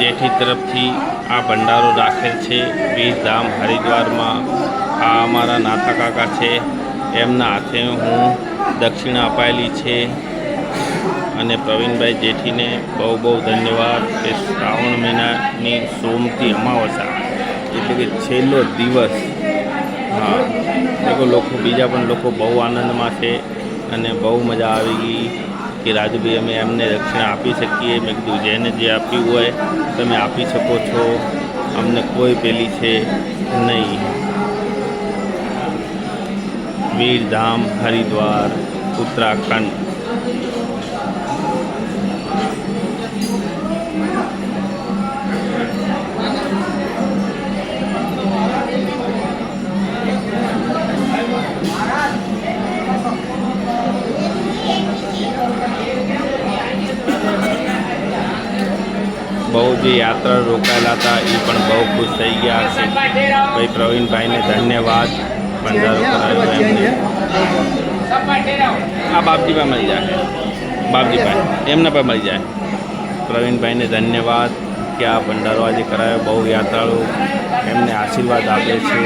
જેઠી તરફથી આ ભંડારો રાખેલ છે. વીરધામ હરિદ્વારમાં આ અમારા નાથા કાકા છે. એમના હાથે હું દક્ષિણા અપાયેલી છે. અને પ્રવીણભાઈ જેઠીને બહુ બહુ ધન્યવાદ કે શ્રાવણ મહિનાની સોમથી અમાવસા એટલે કે છેલ્લો દિવસ. હા દેખો લોકો બીજા પણ લોકો બહુ આનંદમાં છે અને બહુ મજા આવી ગઈ. કે રાજુભાઈ, અમે એમને દક્ષિણા આપી શકીએ. મેં કીધું, જેને જે આપ્યું હોય, તમે આપી શકો છો. અમને કોઈ પેલી છે નહીં. વીરધામ હરિદ્વાર, ઉત્તરાખંડ. બહુ જે યાત્રા રોકાયેલા હતા, એ પણ બહુ ખુશ થઈ ગયા છે ભાઈ પ્રવીણભાઈને ધન્યવાદ. ભંડારો કરાવ્યો એમને. આ બાપજીભાઈ મળી જાય. બાપજીભાઈ, એમને પણ મળી જાય. પ્રવીણભાઈને ધન્યવાદ કે આ ભંડારો આજે કરાયો. બહુ યાત્રાળુ. એમને આશીર્વાદ આપે છે.